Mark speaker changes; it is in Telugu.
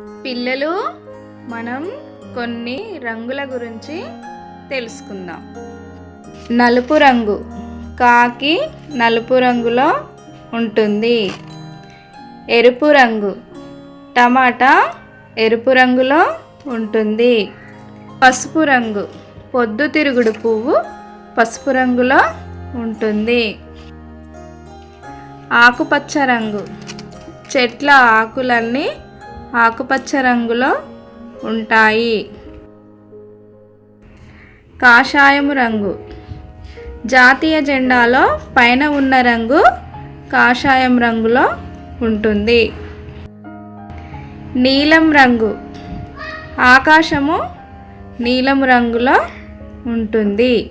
Speaker 1: పిల్లలు మనం కొన్ని రంగుల గురించి తెలుసుకుందాం. నలుపు రంగు కాకి నలుపు రంగులో ఉంటుంది. ఎరుపు రంగు టమాటా ఎరుపు రంగులో ఉంటుంది. పసుపు రంగు పొద్దుతిరుగుడు పువ్వు పసుపు రంగులో ఉంటుంది. ఆకుపచ్చ రంగు చెట్ల ఆకులన్నీ ఆకుపచ్చ రంగులో ఉంటాయి. కాషాయము రంగు. జాతీయ జెండాలో పైన ఉన్న రంగు కాషాయం రంగులో ఉంటుంది. నీలం రంగు. ఆకాశము నీలం రంగులో ఉంటుంది.